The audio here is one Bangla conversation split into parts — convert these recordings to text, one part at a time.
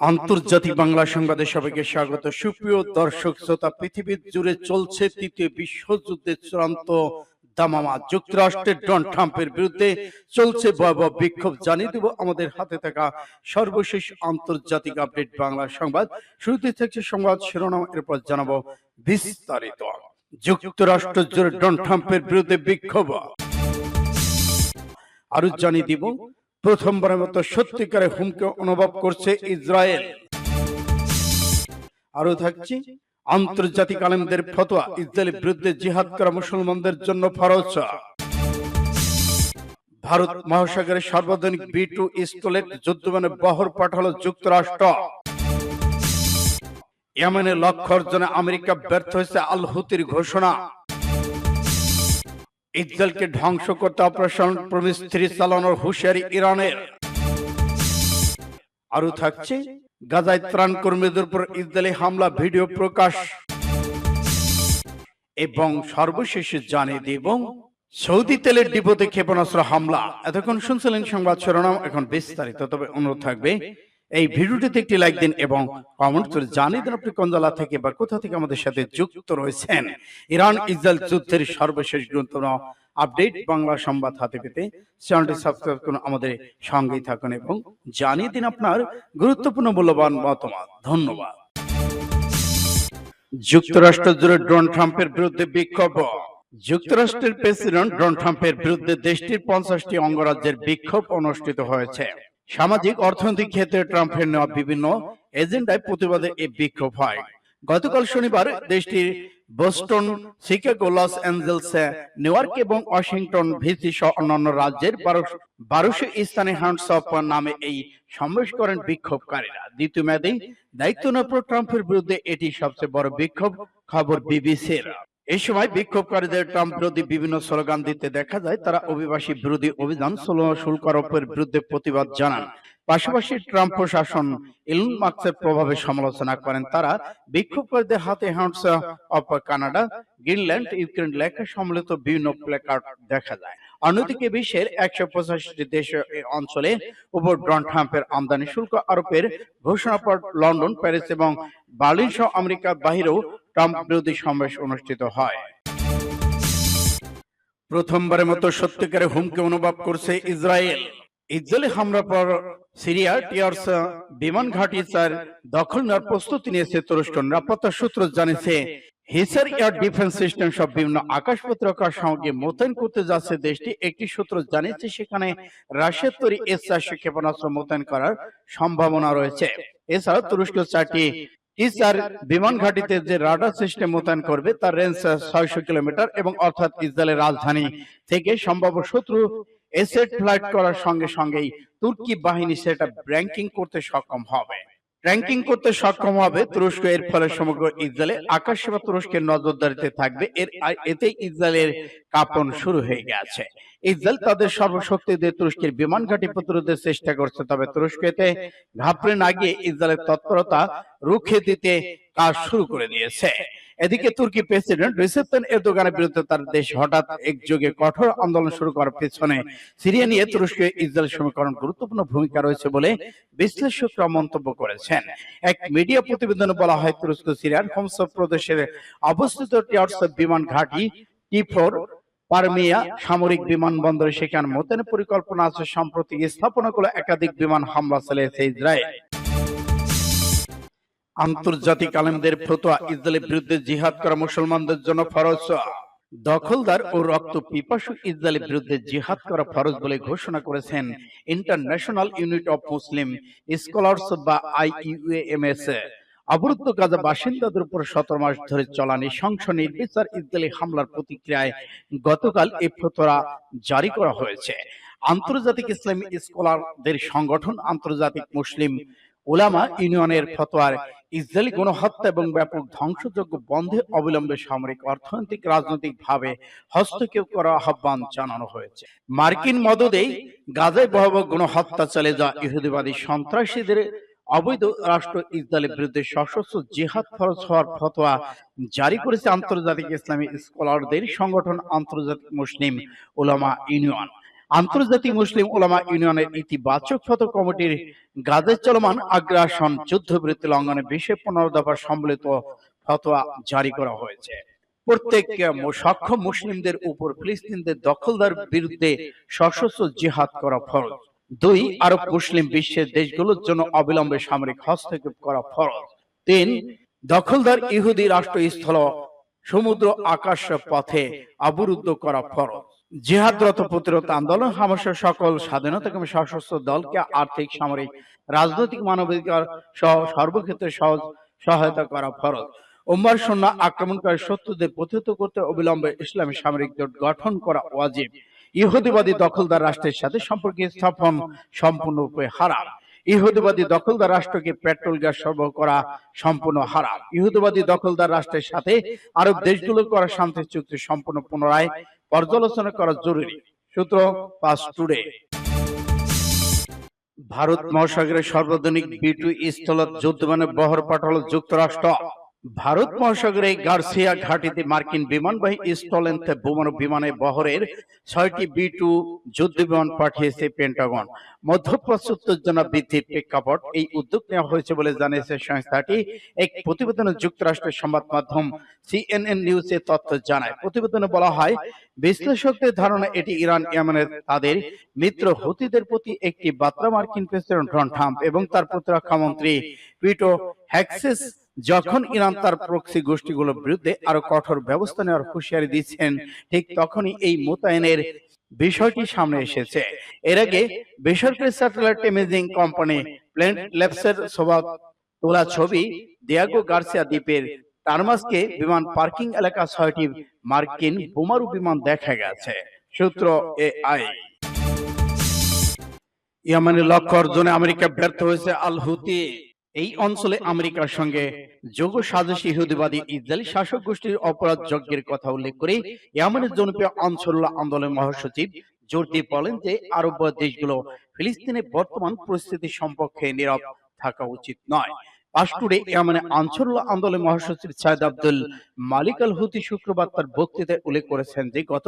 আন্তর্জাতিক বাংলা সংবাদে সবাইকে স্বাগত। সুপ্রিয় দর্শক, শ্রোতা, পৃথিবী জুড়ে চলছে তৃতীয় বিশ্বযুদ্ধের চূড়ান্ত দামামা। যুক্তরাষ্ট্রের ট্রাম্পের বিরুদ্ধে চলছে ভয়াবহ বিক্ষোভ। জানিয়ে দেব, আমাদের হাতে থাকা সর্বশেষ আন্তর্জাতিক আপডেট বাংলা সংবাদ। শুরুতে থাকছে সংবাদ শিরোনাম, এরপর জানাব বিস্তারিত। যুক্তরাষ্ট্র জুড়ে ডন ট্রাম্পের বিরুদ্ধে বিক্ষোভ। আরও জানিয়ে দিব প্রথমবারের মতো সত্যিকারে হুমকি অনুভব করছে ইসরায়েল। আরও থাকছে, আন্তর্জাতিক আলেমদের ফতোয়া, ইসরায়েলের বিরুদ্ধে জিহাদ করা মুসলমানদের জন্য ফরজ। ভারত মহাসাগরের সার্বজনিক বি টু স্টলেট যুদ্ধবানে বহর পাঠালো যুক্তরাষ্ট্র। ইয়েমেনের লক্ষ্য অর্জনে আমেরিকা ব্যর্থ হয়েছে আল হুতির ঘোষণা। ইসরায়েলকে ধ্বংস করতে অপারেশন প্রমিস থ্রি চালানোর হুঁশিয়ারি ইরানের। আরও থাকছে, গাজায় ত্রাণ কর্মীদের উপর ইসরায়েলি হামলা ভিডিও প্রকাশ। এবং সর্বশেষে জানিয়ে দেব, সৌদি তেলের ডিপোতে ক্ষেপণাস্ত্র হামলা। এতক্ষণ শুনছিলেন সংবাদ শিরোনাম, এখন বিস্তারিত। তবে অনুরোধ থাকবে এই ভিডিওটিতে একটি লাইক দিন এবং কমেন্ট করে জানিয়ে দিন আপনি কোন জেলা থেকে বা কোথা থেকে আমাদের সাথে যুক্ত রয়েছেন? ইরান ইসরায়েল যুদ্ধের সর্বশেষ গুরুত্বপূর্ণ আপডেট বাংলা সংবাদ হাতে পেতে চ্যানেলটি সাবস্ক্রাইব করুন আমাদের সঙ্গেই থাকুন এবং জানিয়ে দিন আপনার গুরুত্বপূর্ণ মূল্যবান মতামত। ধন্যবাদ। যুক্তরাষ্ট্র জুড়ে ডোনাল্ড ট্রাম্পের বিরুদ্ধে বিক্ষোভ। যুক্তরাষ্ট্রের প্রেসিডেন্ট ডোনাল্ড ট্রাম্পের বিরুদ্ধে দেশটির পঞ্চাশটি অঙ্গরাজ্যের বিক্ষোভ অনুষ্ঠিত হয়েছে। সামাজিক অর্থনৈতিক ক্ষেত্রে ট্রাম্পের নেওয়া বিভিন্ন এজেন্ডায় প্রতিবাদে এই বিক্ষোভ হয়। গতকাল শনিবার দেশটির Boston, Chicago, Los Angeles, New York এবং ওয়াশিংটন ভিসি সহ অন্যান্য রাজ্যের বারোশো স্থানে হ্যান্ডস অফ নামে এই সমাবেশ করেন বিক্ষোভকারীরা। দ্বিতীয় মেয়াদে দায়িত্ব নেওয়ার পর ট্রাম্পের বিরুদ্ধে এটি সবচেয়ে বড় বিক্ষোভ, খবর বিবিসির। এই সময় বিক্ষোভকারীদের ট্রাম্প বিরোধী বিভিন্ন স্লোগান দিতে দেখা যায়, তারা অভিবাসী বিরোধী অভিযান শুল্ক আরোপের বিরুদ্ধে প্রতিবাদ জানান। পাশাপাশি ট্রাম্প প্রশাসন ইলন মার্কসের প্রভাবে সমালোচনা করেন। তারা বিক্ষোভকারীদের হাতে hands off Canada, Greenland, Ukraine লেখা সম্মিলিত বিভিন্ন প্ল্যাকার্ড দেখা যায়। অন্যদিকে বিশ্বের একশো পঁচাশিটি দেশ অঞ্চলে উপর ডন ট্রাম্পের আমদানি শুল্ক আরোপের ঘোষণা পর লন্ডন, প্যারিস এবং বার্লিন সহ আমেরিকার বাহিরেও বিরোধী সমাবেশ অনুষ্ঠিত হয়। প্রথমবারের মতো সত্যিকারে হুমকি অনুভব করছে ইসরায়েল। ইসরায়েলি হামলা পর সিরিয়া টিয়ার্স বিমান ঘাঁটি চার দখল নেওয়ার প্রস্তুতি নিয়েছে তুরস্ক। নিরাপত্তা সূত্র জানিয়েছে, হিসার এয়ার ডিফেন্স সিস্টেম সব বিভিন্ন সঙ্গে মোতায়েন করতে যাচ্ছে দেশটি। একটি সূত্র জানিয়েছে, সেখানে রাশিয়ার তৈরি এস চারশো ক্ষেপণাস্ত্র মোতায়েন করার সম্ভাবনা রয়েছে। এছাড়া তুরস্ক চারটি ইসরার বিমান ঘাটিতে যে রাডার সিস্টেম মোতায়েন করবে, তার রেঞ্জ ছয়শো কিলোমিটার এবং অর্থাৎ ইসরায়েলের রাজধানী থেকে সম্ভাব্য শত্রু এসেট ফ্লাইট করার সঙ্গে সঙ্গেই তুর্কি বাহিনী সেটা ব্র্যাঙ্কিং করতে সক্ষম হবে। র্যাঙ্কিং করতে সক্ষম হবে তুরস্ক এর ফলে সমগ্র ইসরায়েলে আকাশ সেবা তুরস্কের নজরদারিতে থাকবে এর এতে ইসরায়েলের কাপন শুরু হয়ে গেছে। ইসরায়েল তাদের সর্বশক্তি দিয়ে তুরস্কের বিমান ঘাঁটি প্রতিরোধের চেষ্টা করছে। তবে তুরস্ক এতে ঘাপড়ে না গিয়ে ইসরায়েলের তৎপরতা রুখে দিতে কাজ শুরু করে দিয়েছে। এদিকে তুর্কি প্রেসিডেন্ট রিসেপ এরদোগানের বিরুদ্ধে তার দেশ হঠাৎ একযোগে কঠোর আন্দোলন শুরু করার পেছনে সিরিয়া নিয়ে তুরস্ক ইসরায়েল সমীকরণ গুরুত্বপূর্ণ ভূমিকা রয়েছে বলে বিশ্লেষকরা মন্তব্য করেছেন। এক মিডিয়া প্রতিবেদনে বলা হয় তুরস্ক সিরিয়ার হোমস প্রদেশের অবস্থিত টিয়ার্স বিমান ঘাঁটি টি ফোর পারমিয়া সামরিক বিমানবন্দরে সেখানে মোতায়েনের পরিকল্পনা আছে। সম্প্রতি স্থাপনাগুলো একাধিক বিমান হামলা চালিয়েছে ইসরায়েল। আন্তর্জাতিক আলেমদের ফতোয়া, ইসরায়েলের বিরুদ্ধে জিহাদ করা মুসলমানদের জন্য ফরজ। দখলদার ও রক্ত পিপাসু ইসরায়েলের বিরুদ্ধে জিহাদ করা ফরজ বলে ঘোষণা করেছেন international union of Muslim scholars বা আইইউএমএস। অবরুদ্ধ গাজা বাসিন্দাদের উপর সতেরো মাস ধরে চলা নৃশংস নির্বিচার ইসরায়েলি হামলার প্রতিক্রিয়ায় গতকাল এই ফতোয়া জারি করা হয়েছে। আন্তর্জাতিক ইসলামী স্কলারদের সংগঠন আন্তর্জাতিক মুসলিম ওলামা ইউনিয়নের ফতোয়ার ইসরায়েলি গণহত্যা এবং ব্যাপক ধ্বংসযোগ্য বন্ধে অবিলম্বে সামরিক, অর্থনৈতিক, রাজনৈতিক ভাবে হস্তক্ষেপ করার আহ্বান জানানো হয়েছে। মার্কিন মদদেই গাজায় ভয়াবহ গণহত্যা চলে যা ইহুদিবাদী সন্ত্রাসীদের অবৈধ রাষ্ট্র ইসরায়েলের বিরুদ্ধে সশস্ত্র জেহাদ ফরজ হওয়ার ফতোয়া জারি করেছে আন্তর্জাতিক ইসলামী স্কলারদের সংগঠন আন্তর্জাতিক মুসলিম ওলামা ইউনিয়ন। আন্তর্জাতিক মুসলিম ওলামা ইউনিয়নের ইতিবাচক ফটো কমিটির গাজে চলমান আগ্রাসন যুদ্ধবিরতি লঙ্ঘনে বিশ্বে পনেরো দফা সম্মিলিত ফতোয়া জারি করা হয়েছে। প্রত্যেক সক্ষম মুসলিমদের উপর ফিলিস্তিনদের দখলদার বিরুদ্ধে সশস্ত্র জিহাদ করা ফরজ। দুই আরব মুসলিম বিশ্বের দেশগুলোর জন্য অবিলম্বে সামরিক হস্তক্ষেপ করা ফরজ। তিন দখলদার ইহুদি রাষ্ট্রস্থল সমুদ্র আকাশ পথে অবরুদ্ধ করা ফরজ। জিহাদরত প্রতিরোধ আন্দোলন হামাসের সকল স্বাধীনতাকামী সশস্ত্র দলকে আর্থিক, সামরিক, রাজনৈতিক, মানবাধিকার সহ সর্বক্ষেত্রে সহজ সহায়তা করা ফরজ। উম্মার সৈন্য আক্রমণকারী শত্রুদের প্রতিহত করতে অবিলম্বে ইসলামী সামরিক জোট গঠন করা ওয়াজিব। ইহুদিবাদী দখলদার রাষ্ট্রের সাথে সম্পর্ক স্থাপন সম্পূর্ণরূপে হারাম। ইহুদিবাদী দখলদার রাষ্ট্রকে পেট্রোল, গ্যাস সরবরাহ করা সম্পূর্ণ হারাম। ইহুদিবাদী দখলদার রাষ্ট্রের সাথে আরব দেশগুলো করা শান্তি চুক্তি সম্পূর্ণ পুনরায় পর্যালোচনা করা জরুরি। সূত্র পাস টুডে। ভারত মহাসাগরের সর্বাধুনিক বি টু স্থলত যুদ্ধবিমানে বহর পাঠালো যুক্তরাষ্ট্র। ভারত মহাসাগরে গার্সিয়া ঘাটিতে মার্কিন বিমানবাহী স্থলেন্থ বোমার বিমানে বহরের ছয়টি বি টু যুদ্ধ বিমান পাঠিয়েছে পেন্টাগন। মধ্যপ্রাচ্য উত্তেজনা বৃদ্ধির প্রেক্ষাপট এই উদ্যোগ নেওয়া হয়েছে বলে জানিয়েছে সংস্থাটি। এক প্রতিবেদনে যুক্তরাষ্ট্রের সংবাদ মাধ্যম সিএনএন নিউজে তথ্য জানায়। প্রতিবেদনে বলা হয় বিশ্লেষকদের ধারণা এটি ইরান ইয়েমেনের তাদের মিত্র হুতিদের প্রতি একটি বার্তা মার্কিন প্রেসিডেন্ট ডোনাল্ড ট্রাম্প এবং তার প্রতিরক্ষা মন্ত্রী পিটো হ্যাক্সেস যখন ইরান তার প্রক্সি গোষ্ঠীগুলোর বিরুদ্ধে আরও কঠোর ব্যবস্থা নেওয়ার হুঁশিয়ারি দিচ্ছেন ঠিক তখনই এই মোতায়েনের বিষয়টি সামনে এসেছে। এর আগে বেসরকারি স্যাটেলাইট ইমেজিং কোম্পানি প্ল্যান্ট ল্যাবসের স্বভাব তোলা ছবি দিয়াগো গার্সিয়া দ্বীপের টার্মাসকে বিমান পার্কিং এলাকা ছয়টি মার্কিন বোমারু বিমান দেখা গেছে। সূত্র এ আই ইয়ামানের লক্ষ্য অর্জনে আমেরিকা ব্যর্থ হয়েছে আল হুতি এই অঞ্চলে আমেরিকার সঙ্গে যোগ সাজসী ইহুদিবাদী ইসরায়েলি শাসক গোষ্ঠীর অপরাধ যজ্ঞের কথা উল্লেখ করে ইয়ামানের জনপ্রিয় আনসারুল্লাহ আন্দোলনের মহাসচিব জোর দিয়ে বলেন যে আরব দেশগুলো ফিলিস্তিনের বর্তমান পরিস্থিতি সম্পর্কে নীরব থাকা উচিত নয়। পাশটুরে ইয়ামানে আনসারুল্লাহ আন্দোলনের মহাসচিব সাইদ আব্দুল মালিক আল হুতি শুক্রবার তার বক্তৃতায় উল্লেখ করেছেন যে গত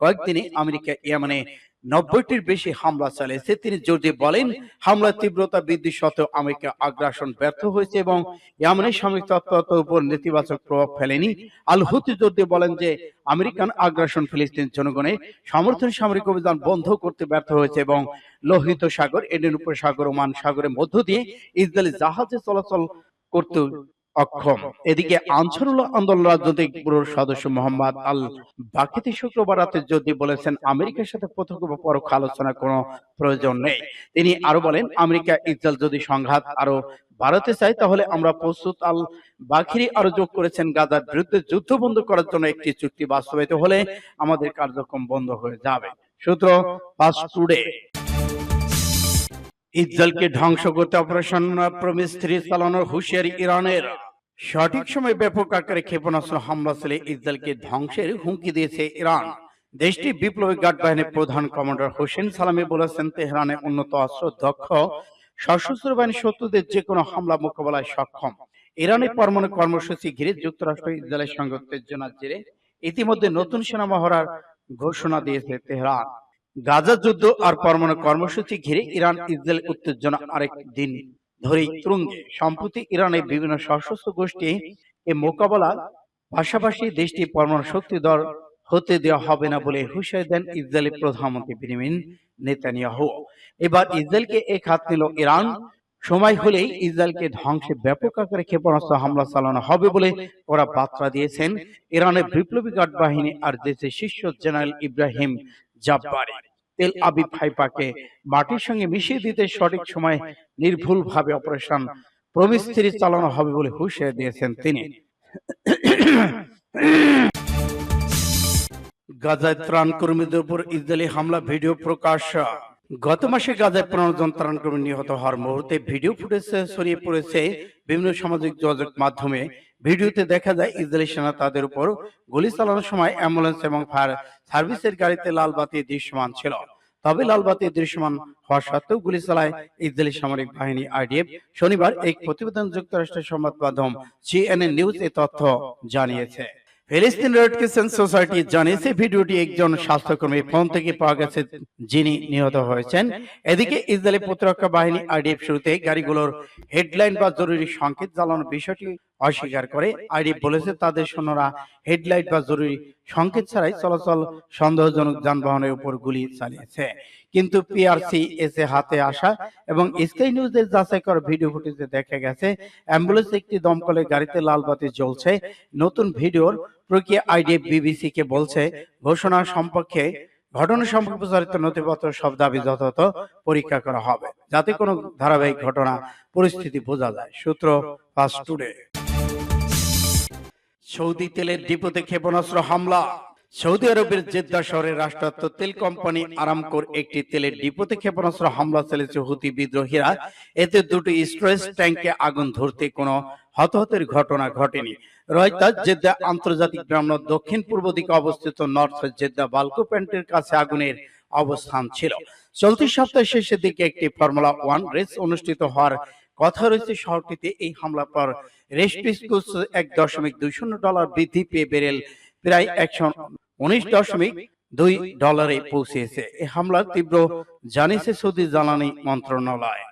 কয়েকদিনে আমেরিকা ইয়ামানে নব্বইটির বেশি হামলা চালিয়েছে। তিনি দিয়ে বলেন, হামলার তীব্রতা বৃদ্ধি সত্ত্বেও আমেরিকা আগ্রাসন ব্যর্থ হয়েছে এবং ইয়ামানের সামরিক তৎপরতার উপর নেতিবাচক প্রভাব ফেলেনি। আল হুতি দিয়ে বলেন যে, আমেরিকান আগ্রাসন ফিলিস্তিন জনগণের সমর্থন সামরিক অভিযান বন্ধ করতে ব্যর্থ হয়েছে এবং লোহিত সাগর, এডেন উপসাগর ওমান সাগরের মধ্য দিয়ে ইসরায়েলি জাহাজে চলাচল করতে অক্ষম। এদিকে আনসারুল্লাহ আন্দোলন রাজনৈতিক ব্যুরোর সদস্য মোহাম্মদ আল বাকিতে শুক্রবার রাতে যদি বলেছেন আমেরিকার সাথে প্রত্যক্ষ বা পরোক্ষ আলোচনার কোনো প্রয়োজন নেই। তিনি আরও বলেন আমেরিকা ইসরায়েল যদি সংঘাত আরও বাড়াতে চায় তাহলে আমরা প্রস্তুত আল বাকিরি আরও যোগ করেছেন গাজার বিরুদ্ধে যুদ্ধ বন্ধ করার জন্য একটি চুক্তি বাস্তবায়িত হলে আমাদের কার্যক্রম বন্ধ হয়ে যাবে। সূত্র পাস টুডে ইসরায়েলকে ধ্বংস করতে অপারেশন প্রমিস থ্রি চালানোর হুঁশিয়ারি ইরানের। সঠিক সময় ব্যাপক আকারে ক্ষেপণাস্ত্র হামলা চলে ইসরায়েলকে ধ্বংসের হুমকি দিয়েছে ইরান। দেশটি বিপ্লবী গার্ড বাহিনীর প্রধান কমান্ডার হোসেন সালামি বলেছেন তেহরানে উন্নত অস্ত্র দক্ষ, সশস্ত্র বাহিনী শত্রুদের যে কোনো হামলা মোকাবেলায় সক্ষম। ইরানের পরমাণু কর্মসূচি ঘিরে যুক্তরাষ্ট্র ইসরায়েলের সঙ্গে উত্তেজনার জেরে ইতিমধ্যে নতুন সেনা মহড়ার ঘোষণা দিয়েছে তেহরান। গাজা যুদ্ধ আর পরমাণু কর্মসূচি ঘিরে ইরান ইসরায়েল উত্তেজনা আরেক দিন ধরেই তুঙ্গে সম্প্রতি ইরানের বিভিন্ন সশস্ত্র গোষ্ঠী এ মোকাবেলা, পাশাপাশি দেশটি পরমাণু শক্তিধর হতে দেওয়া হবে না বলে হুঁশিয়ারি দেন ইসরায়েলি প্রধানমন্ত্রী বেনিমিন নেতানিয়াহু। এবার ইসরায়েলকে এক হাত নিল ইরান। সময় হলেই ইসরায়েলকে ধ্বংসে ব্যাপক আকারে ক্ষেপণাস্ত্র হামলা চালানো হবে বলে ওরা বার্তা দিয়েছেন। ইরানের বিপ্লবী গার্ড বাহিনী আর দেশের শীর্ষ জেনারেল ইব্রাহিম জাব্বারি। তেল আবিব হাইপাকে মাটির সঙ্গে মিশিয়ে দিতে সঠিক সময় নির্ভুল ভাবে অপারেশন প্রমিস্ত্রি চালানো হবে বলে হুঁশিয়ারি দিয়েছেন তিনি। গাজায় ত্রাণ কর্মীদের উপর ইসরায়েলি হামলা ভিডিও প্রকাশ। গত মাসে গাজায় পনেরো জন ত্রাণ কর্মী নিহত হওয়ার মুহূর্তে ভিডিও ফুটেজ ছড়িয়ে পড়েছে বিভিন্ন সামাজিক যোগাযোগ মাধ্যমে। ভিডিওতে দেখা যায় ইসরায়েলি সেনা তাদের উপর গুলি চালানোর সময় অ্যাম্বুলেন্স এবং ফায়ার সার্ভিসের গাড়িতে লাল বাতি দৃশ্যমান ছিল। তবে লাল বাতি দৃশ্যমান হওয়া সত্ত্বেও গুলি চালায় ইসরায়েলি সামরিক বাহিনী আইডিএফ। শনিবার এক প্রতিবেদন যুক্তরাষ্ট্রের সংবাদ মাধ্যম সিএনএন নিউজ এ তথ্য জানিয়েছে। ফিলিস্তিন রেড ক্রিসেন্ট সোসাইটি জানিয়েছে, ভিডিওটি একজন স্বাস্থ্যকর্মী ফোন থেকে পাওয়া গেছে, যিনি নিহত হয়েছেন। এদিকে ইসরায়েলি প্রতিরক্ষা বাহিনী আইডিএফ শুরুতে গাড়িগুলোর হেডলাইন বা জরুরি সংকেত জ্বালানোর বিষয়টি অস্বীকার করে আইডিএফ বলেছে তাদের সৈন্যরা হেডলাইট বা জরুরি সংকেত ছাড়াই চলাচল সন্দেহজনক যানবাহনের উপর গুলি চালিয়েছে। কিন্তু পিআরসি এসে হাতে আসা এবং স্কাই নিউজের যাচাই করা ভিডিও ফুটেজে দেখা গেছে, অ্যাম্বুলেন্স একটি দমকলের গাড়িতে লাল বাতি জ্বলছে। নতুন ভিডিওর প্রক্রিয়া আইডিএফ বিবিসি কে বলছে, ঘোষণা সম্পর্কে, ঘটনা সম্পর্কে প্রচারিত নথিপত্র সব দাবি যথাযথ পরীক্ষা করা হবে, যাতে কোনো ধারাবাহিক ঘটনা, পরিস্থিতি বোঝা যায়। সূত্র ফাস্ট টুডে। সৌদি তেলের ডিপোতে ক্ষেপণাস্ত্র হামলা। সৌদি আরবের জেদ্দা শহরের রাষ্ট্রায়ত্ত তেল কোম্পানি আরামকোর একটি তেলের ডিপোতে ক্ষেপণাস্ত্র হামলা চালিয়েছে হুতি বিদ্রোহীরা। এতে দুটি স্টোরেজ ট্যাঙ্কে আগুন ধরতে কোনো হতাহতের ঘটনা ঘটেনি। জেদ্দা আন্তর্জাতিক বিমানবন্দর দক্ষিণ পূর্ব দিকে অবস্থিত নর্থ জেদ্দা বালকো প্যান্টের কাছে আগুনের অবস্থান ছিল। চলতি সপ্তাহের শেষের দিকে একটি ফর্মুলা ওয়ান রেস অনুষ্ঠিত হওয়ার কথা রয়েছে শহরটিতে এই হামলার পর রেস্টিস্কুস এক দশমিক দুই শূন্য ডলার বৃদ্ধি পেয়ে বেরেল প্রায় একশো উনিশ দশমিক দুই ডলারে পৌঁছেছে। এই হামলার তীব্র জানিয়েছে সৌদি জ্বালানি মন্ত্রণালয়।